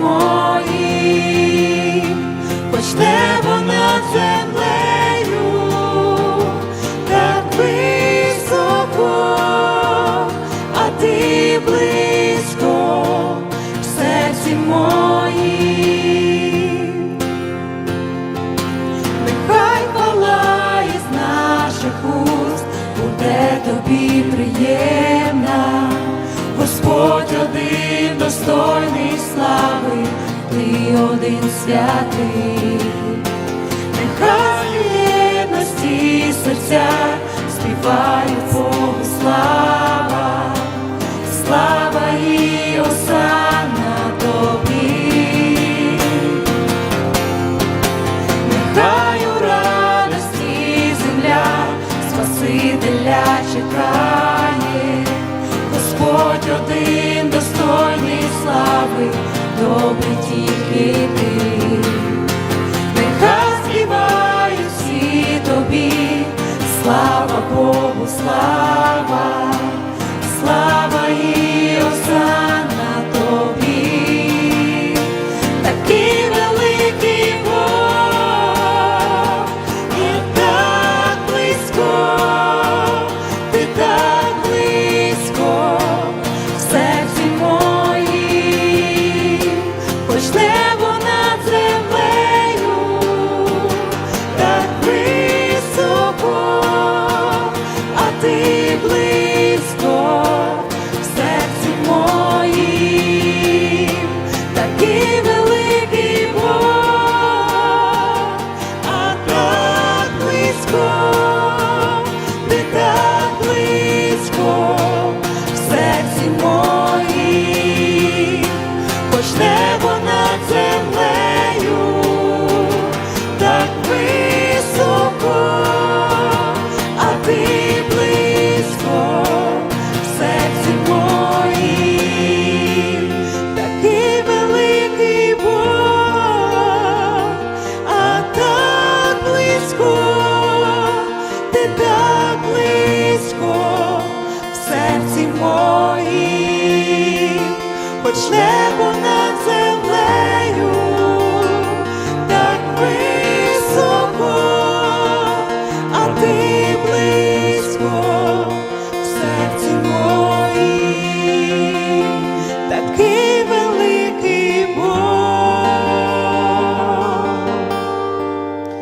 моїм, хоч небо над землею, так високо, а ти близько в серці моїм. Один святий, нехай в єдності серця співають Богу слава, слава і осана тобі. Нехай у радості земля Спасителя чекає, Господь один достойний слави, добрий тільки ти. В серці моїм, хоч небо